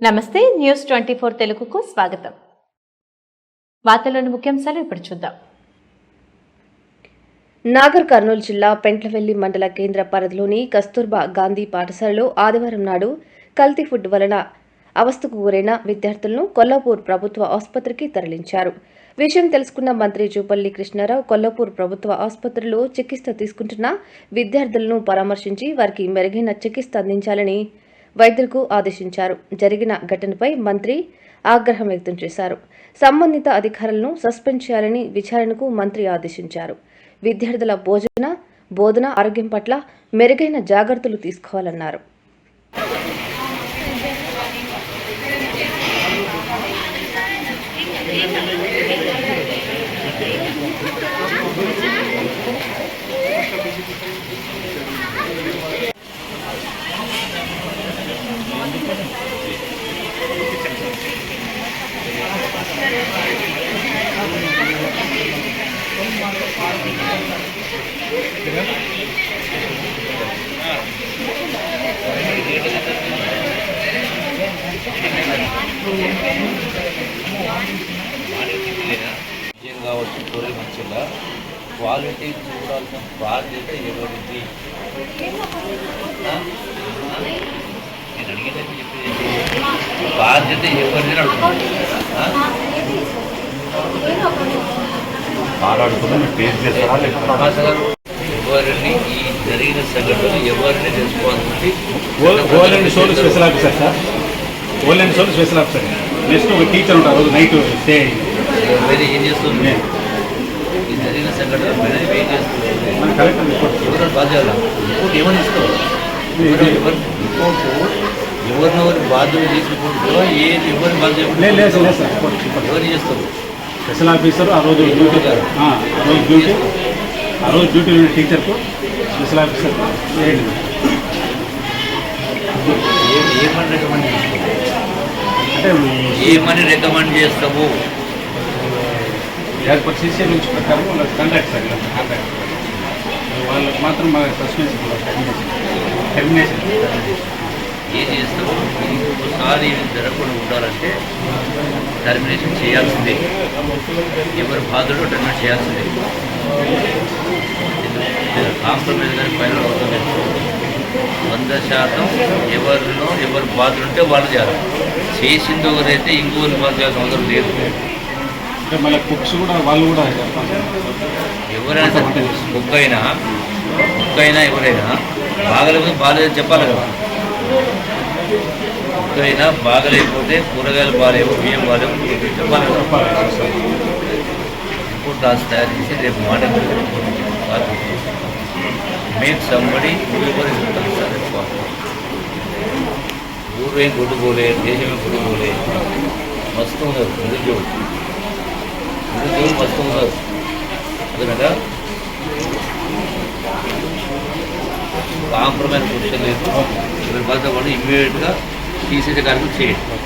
నమస్తే news twenty four తెలుగుకు స్వాగతం. వార్తలోని ముఖ్యాంశాలు ఇప్పుడు చూద్దాం. నాగర్ కర్నూలు జిల్లా పెంట్లవెల్లి మండల కేంద్ర పరిధిలోని కస్తూర్బా గాంధీ పాఠశాలలో ఆదివారం నాడు కల్తీ ఫుడ్ వలన అవస్థకు గురైన విద్యార్థులను కొల్లాపూర్ ప్రభుత్వ ఆసుపత్రికి తరలించారు. విషయం తెలుసుకున్న మంత్రి జూపల్లి కృష్ణారావు కొల్లాపూర్ ప్రభుత్వ ఆసుపత్రిలో చికిత్స తీసుకుంటున్న విద్యార్థులను పరామర్శించి వారికి మెరుగైన చికిత్స అందించాలని వైద్యులకు ఆదేశించారు. జరిగిన ఘటనపై మంత్రి ఆగ్రహం వ్యక్తం చేశారు. సంబంధిత అధికారులను సస్పెండ్ చేయాలని విచారణకు మంత్రి ఆదేశించారు. విద్యార్థుల భోజన బోధన ఆరోగ్యం పట్ల మెరుగైన జాగ్రత్తలు తీసుకోవాలన్నారు. విజయం కావచ్చు కోరే మంచిగా క్వాలిటీ చూడాల్సిన బాధ్యత ఎవరిది? నేను అడిగేటట్టు చెప్పేది బాధ్యత ఎవరిది అడుగుతున్నాను. మీరు ఫేస్ చేస్తారా లేకపోతే ఎవరిని ఈ జరిగిన సంఘటన ఎవరిని తెలుసుకోవాలంటే old soul special officer sir. Old soul special officer. Next ఒక టీచర్ ఉంటారు నైట్ స్టే వేరే ఏం చేస్తుంది ఈ జరిగిన సంఘటన పైన ఏం చేస్తుంది మన కలెక్టర్ రిపోర్ట్ ఎవరు రిపోర్ట్ ఏమని రిపోర్టు ఎవరినెవరి బాధ్యత తీసుకుంటుందో ఏ ఎవరి బాధ్యత రిపోర్ట్ రిపోర్ట్ ఎవరు చేస్తారు? స్పెషల్ ఆఫీసర్ ఆ రోజు డ్యూటీ ఆ ఆ రోజు డ్యూటీ. ఆ రోజు డ్యూటీ ఉన్న టీచర్కు స్పెషల్ ఆఫీసర్ చేయండి. ఏ- ఏమని రికమెండ్ చేస్తావు? అంటే ఏమని రికమెండ్ చేస్తావు? యాజ్ పర్ సీసీ నుంచి ప్రకారం వాళ్ళ కాంట్రాక్ట్ సార్ కాంట్రాక్ట్. వాళ్ళకి మాత్రం మా సస్పెన్షన్ టెర్మినేషన్ టెర్మినేషన్ ఏం ఇది జరగకుండా ఉండాలంటే టర్మినేషన్ చేయాల్సిందే. ఎవరు బాధ్యుడు టర్మినేట్ చేయాల్సిందే. కాంప్రమైజ్ కానీ ఫైనల్ అవుతుంది. వంద శాతం ఎవరినో ఎవరు బాధ్యులు ఉంటే వాళ్ళు చేయాలి. చేసింది ఒకరైతే ఇంకొకరిని బాధ్య చేయాల్సిన అవసరం లేదు. ఎవరైనా సరే, కుక్క అయినా కుక్క అయినా ఎవరైనా బాగలేకపోతే బాగాలేదని చెప్పాలి కదా. కుక్క బాగలేకపోతే కూరగాయలు బాగాలేవు బియ్యం బాగాలేవు చెప్పాలి ఇప్పుడు చెప్పాలి రాసి తయారు చేసి రేపు మాట మేక్ సంబడి ఊరు సార్ ఊరు కొట్టుకోలే దేశమే కొట్టుకోలే మస్తు ఉన్నారు నిరుద్యోగులు నిరుద్యోగులు మస్తు ఉన్నారు. అదనగా కాంప్రమైజ్ క్వశ్చన్ లేదు. బాధ్యత వాళ్ళు ఇమ్మీడియట్గా తీసేసే కార్యక్రమం చేయండి.